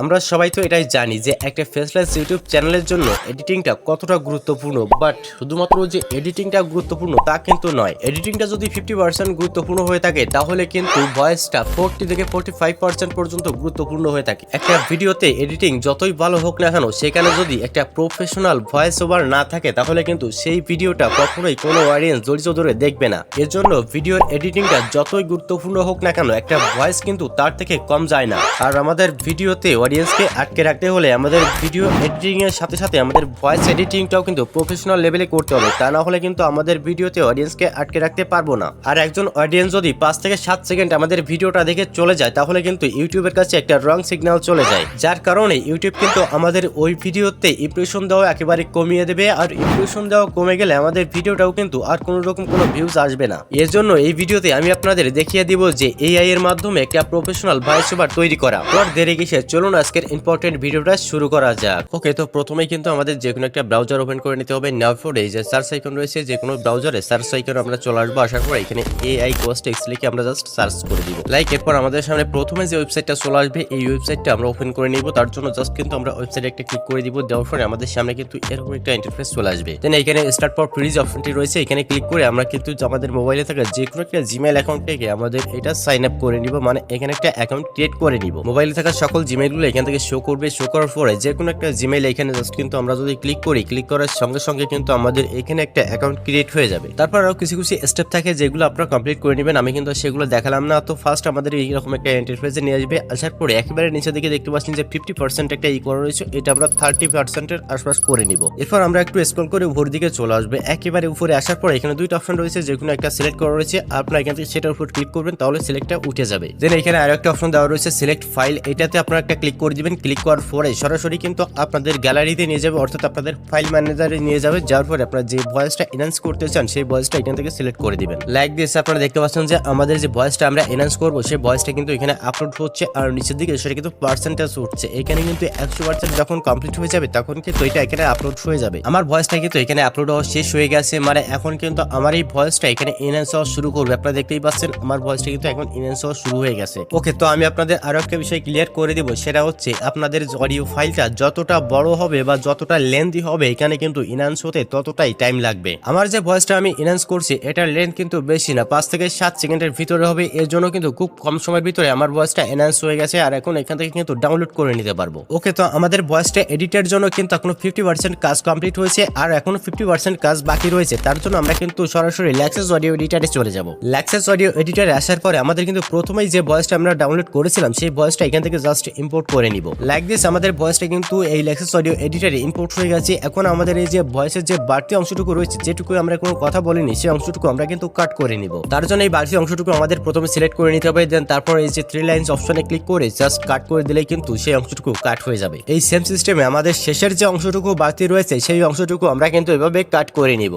আমরা সবাই তো এটাই জানি যে একটা ফেসলেস ইউটিউব চ্যানেলের জন্য এডিটিংটা কতটা গুরুত্বপূর্ণ বাট শুধুমাত্র যে এডিটিংটা গুরুত্বপূর্ণ তা কিন্তু নয়। এডিটিংটা যদি ফিফটি পার্সেন্ট গুরুত্বপূর্ণ হয়ে থাকে, তাহলে কিন্তু ভয়েসটা ফোরটি থেকে ফোরটি ফাইভ পার্সেন্ট পর্যন্ত গুরুত্বপূর্ণ হয়ে থাকে। একটা ভিডিওতে এডিটিং যতই ভালো হোক না কেন, সেখানে যদি একটা প্রফেশনাল ভয়েস ওভার না থাকে, তাহলে কিন্তু সেই ভিডিওটা কখনোই কোনো অডিয়েন্স ধৈর্য ধরে দেখবে না। এর জন্য ভিডিওর এডিটিংটা যতই গুরুত্বপূর্ণ হোক না কেন, একটা ভয়েস কিন্তু তার থেকে কম যায় না। আর আমাদের ভিডিওতে অডিয়েন্সকে আটকে রাখতে হলে আমাদের ভিডিও এডিটিংয়ের সাথে সাথে আমাদের ভয়েস এডিটিংটাও কিন্তু প্রফেশনাল লেভেলে করতে হবে। তা না হলে কিন্তু আমাদের ভিডিওতে অডিয়েন্সকে আটকে রাখতে পারব না। আর একজন অডিয়েন্স যদি পাঁচ থেকে সাত সেকেন্ড আমাদের ভিডিওটা দেখে চলে যায়, তাহলে কিন্তু ইউটিউবের কাছে একটা রং সিগন্যাল চলে যায়। যার কারণে ইউটিউব কিন্তু আমাদের ওই ভিডিওতে ইমপ্রেশন দেওয়া একেবারে কমিয়ে দেবে, আর ইমপ্রেশন দেওয়া কমে গেলে আমাদের ভিডিওটাও কিন্তু আর কোনো রকম কোনো ভিউজ আসবে না। এর জন্য এই ভিডিওতে আমি আপনাদের দেখিয়ে দিব যে এআই এর মাধ্যমে একটা প্রফেশনাল ভয়েস ওভার তৈরি করা। দেরি কিসে চলুন আজকের ইম্পর্টেন্ট ভিডিওটা শুরু করা যাক। ওকে তো প্রথমেই কিন্তু আমাদের যে কোনো একটা ব্রাউজার ওপেন করে নিতে হবে। পরে এই যে সার্চ আইকন রয়েছে যে কোনো ব্রাউজারে সার্চ আইকন আমরা চলে আসব। আসার পর এখানে এআই কোস্টেক্স লিখে আমরা জাস্ট সার্চ করে দিব। লাইক এরপর আমাদের সামনে প্রথমে যে ওয়েবসাইটটা চলে আসবে, এই ওয়েবসাইটটা আমরা ওপেন করে নিব। তার জন্য জাস্ট কিন্তু আমরা ওয়েবসাইটে একটা ক্লিক করে দিব। দেওয়ার পরে আমাদের সামনে কিন্তু এরকম একটা ইন্টারফেস চলে আসবে। দেন এখানে স্টার্ট ফর ফ্রিজ অপশনটি রয়েছে। এখানে ক্লিক করে আমরা কিন্তু আমাদের মোবাইলে থাকা যে কোনো একটা জিমেল অ্যাকাউন্ট থেকে আমাদের এটা সাইন আপ করে নিব। মানে এখানে একটা অ্যাকাউন্ট ক্রিয়েট করে নিব। মোবাইলে থাকা সকল জিমেলগুলো এখান থেকে শো করবে। শো করার পরে যে কোনো একটা জিমেল এখানে জাস্ট কিন্তু আমরা যদি ক্লিক করি ক্লিক করার সঙ্গে সঙ্গে কিন্তু আমাদের এখানে একটা অ্যাকাউন্ট ক্রিয়েট হয়ে যাবে। তারপর আরও কিছু কিছু স্টেপ থাকে যেগুলো আপনারা কমপ্লিট করে নেবেন। আমি কিন্তু সেগুলো দেখালাম না। তো ফার্স্ট আমাদের এইরকম একটা ইন্টারফেসে নিয়ে আসবে। আসার পরে একেবারে নিচের দিকে দেখতে পাচ্ছেন যে ফিফটি পার্সেন্ট একটা ই করা রয়েছে। এটা আমরা থার্টি পার্সেন্টের আশপাশ করে নিব। এরপর আমরা একটু স্ক্রল করে উপর দিকে চলে আসবে। একেবারে উপরে আসার পরে এখানে দুইটা অপশন রয়েছে। যে কোনো একটা সিলেক্ট করা রয়েছে। আপনারা এখান থেকে সেটার উপর ক্লিক করবেন, তাহলে সিলেক্টটা উঠে যাবে। দেন এখানে আরও একটা অপশন দেওয়া রয়েছে সিলেক্ট ফাইল এটাতে আপনারা একটা ক্লিক করে দিবেন ক্লিক করার পরে সরাসরি কিন্তু আপনাদের গ্যালারিতে নিয়ে যাবে, অর্থাৎ আপনাদের ফাইল ম্যানেজারে নিয়ে যাবে যার পরে আপনারা যে ভয়েসটা এনহান্স করতে চান, সেই ভয়েসটা এখান থেকে সিলেক্ট করে দিবেন। লাইক দিস আপনারা দেখতে পাচ্ছেন যে আমাদের যে ভয়েসটা আমরা এনহান্স করব, সেই ভয়েসটা কিন্তু এখানে আপলোড হচ্ছে আর নিচের দিকে সেটা কিন্তু পার্সেন্টেজ উঠছে। এখানে কিন্তু একশো পার্সেন্ট যখন কমপ্লিট হয়ে যাবে, তখন কিন্তু এটা এখানে আপলোড হয়ে যাবে। আমার ভয়েসটা কিন্তু এখানে আপলোড হওয়া শেষ হয়ে গেছে মানে এখন কিন্তু আমার এই ভয়েসটা এখানে এনহান্স হওয়া শুরু করবে। আপনারা দেখতেই পাচ্ছেন, আমার ভয়েসটা কিন্তু এখন এনহান্স হওয়া শুরু হয়ে গেছে। ওকে তো আমি আপনাদের আরও একটা বিষয় ক্লিয়ার করে দিব, সেটা হচ্ছে, আপনাদের অডিও ফাইলটা যতটা বড় হবে বা যতটা লেন্দি হবে, এখানে কিন্তু ইনহান্স হতে ততটাই টাইম লাগবে। আমার যে ভয়েসটা আমি ইনহান্স করছি, এটার লেন্থ কিন্তু বেশি না, পাঁচ থেকে সাত সেকেন্ডের ভিতরে হবে, এর জন্য কিন্তু খুব কম সময়ের ভিতরে আমার ভয়েসটা এনহান্স হয়ে গেছে, আর এখন এখান থেকে কিন্তু ডাউনলোড করে নিতে পারব। ওকে তো আমাদের ভয়েসটা এডিটের জন্য কিন্তু এখনও ফিফটি পার্সেন্ট কাজ কমপ্লিট হয়েছে, আর এখনও ফিফটি পার্সেন্ট কাজ বাকি রয়েছে, তার জন্য আমরা কিন্তু সরাসরি ল্যাক্সেস অডিও এডিটারে চলে যাব। ল্যাক্সেস অডিও এডিটারে আসার পরে আমাদের কিন্তু প্রথমেই যে ভয়েসটা আমরা ডাউনলোড করেছিলাম, সেই ভয়েসটা এখান থেকে জাস্ট ইম্পোর্ট করে নিব। লাইক দিস আমাদের ভয়েসটা কিন্তু এই ল্যাক্সেস অডিও এডিটারে ইম্পোর্ট হয়ে গেছে। এখন আমাদের এই যে ভয়েসের যে বাড়তি অংশটুকু রয়েছে যেটুকু আমরা কোনো কথা বলিনি, সেই অংশটুকু আমরা কিন্তু কাট করে নিব। তার জন্য এই বাড়তি অংশটুকু আমাদের প্রথমে সিলেক্ট করে নিতে হবে দেন তারপর এই যে থ্রি লাইন্স অপশনে ক্লিক করে জাস্ট কাট করে দিলেই কিন্তু সেই অংশটুকু কাট হয়ে যাবে। এই সেম সিস্টেমে আমাদের শেষের যে অংশটুকু বাড়তি রয়েছে, সেই অংশটুকু আমরা কিন্তু এভাবে কাট করে নিব।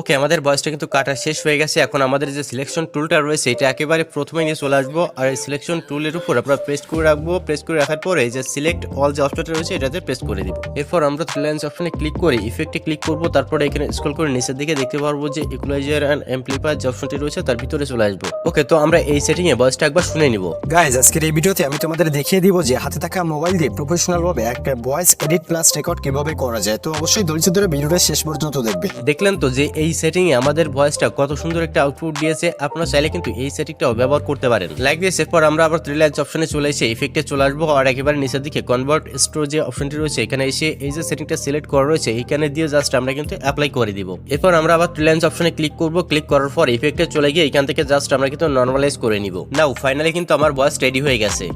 ওকে আমাদের বয়সটা কিন্তু কাটা শেষ হয়ে গেছে। এখন আমাদের যে সিলেকশন টুলটা রয়েছে এটা একেবারে প্রথমে নিয়ে চলে আসব। আর এই সিলেকশন টুলের উপর আমরা প্রেস করে রাখব। প্রেস করে রাখার পরে যে সিলেক্ট অল যে অপশনটা রয়েছে এটাতে প্রেস করে দিব। এরপর আমরা থ্রি লাইন্স অপশনে ক্লিক করে ইফেক্টে ক্লিক করব। তারপরে এখানে স্ক্রল করে নিচের দিকে দেখতে পারব যে ইকুলাইজার অ্যান্ড এমপ্লিফায়ার যে অপশনটি রয়েছে তার ভিতরে চলে আসব। ওকে তো আমরা এই সেটিং এ বয়সটা একবার শুনে নিব। গাইজ আজকের এই ভিডিওতে আমি তোমাদের দেখিয়ে দিব যে হাতে থাকা মোবাইল দিয়ে প্রফেশনাল ভাবে একটা ভয়েস এডিট প্লাস রেকর্ড কীভাবে করা যায়। তো অবশ্যই ধৈর্য ধরে ভিডিওটা শেষ পর্যন্ত দেখবে। দেখলেন তো যে এই সেটিং এ আমাদের ভয়েসটা কত সুন্দর একটা আউটপুট দিয়েছে। আপনারা চাইলে কিন্তু এই সেটিংটাও ব্যবহার করতে পারেন। লাইক দিস এরপর আমরা আবার থ্রি লাইন্স অপশনে চলে এসে ইফেক্টে চলে আসব আর একেবারে নিচের দিকে কনভার্ট স্টোর যে অপশনটি রয়েছে, এখানে এসে এই যে সেটিংটা সিলেক্ট করা রয়েছে, এখানে দিয়ে জাস্ট আমরা কিন্তু অ্যাপ্লাই করে দিব। এরপর আমরা আবার থ্রি লাইন্স অপশনে ক্লিক করব। ক্লিক করার পর ইফেক্টে চলে গিয়ে এখান থেকে জাস্ট আমরা কিন্তু নর্মালাইজ করে নিব। নাও ফাইনালি কিন্তু আমার ভয়েস রেডি হয়ে গেছে।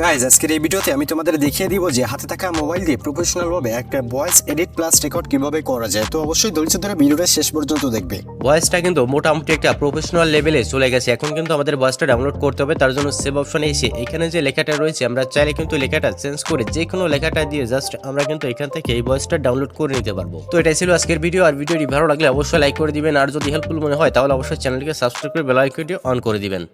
গাইজ আজকের এই ভিডিওতে আমি তোমাদের দেখিয়ে দিব যে হাতে থাকা মোবাইল দিয়ে প্রফেশনাল ভাবে একটা ভয়েস এডিট প্লাস রেকর্ড কীভাবে করা যায়। তো অবশ্যই ধৈর্য ধরে ভিডিওটা শেষ পর্যন্ত দেখবে। ভয়েসটা কিন্তু মোটামুটি একটা প্রফেশনাল লেভেলে চলে গেছে। এখন কিন্তু আমাদের ভয়েসটা ডাউনলোড করতে হবে, তার জন্য সেভ অপশনে এসে এখানে যে লেখাটা রয়েছে, আমরা চাইলে কিন্তু লেখাটা চেঞ্জ করে যে কোনো লেখাটা দিয়ে জাস্ট আমরা কিন্তু এখান থেকে এই ভয়েসটা ডাউনলোড করে নিতে পারব। তো এটাই ছিল আজকের ভিডিও আর ভিডিওটি ভালো লাগলে অবশ্যই লাইক করে দিবেন। আর যদি হেল্পফুল মনে হয়, তাহলে অবশ্যই চ্যানেলটিকে সাবস্ক্রাইব করে বেল আইকনটি অন করে দিবেন।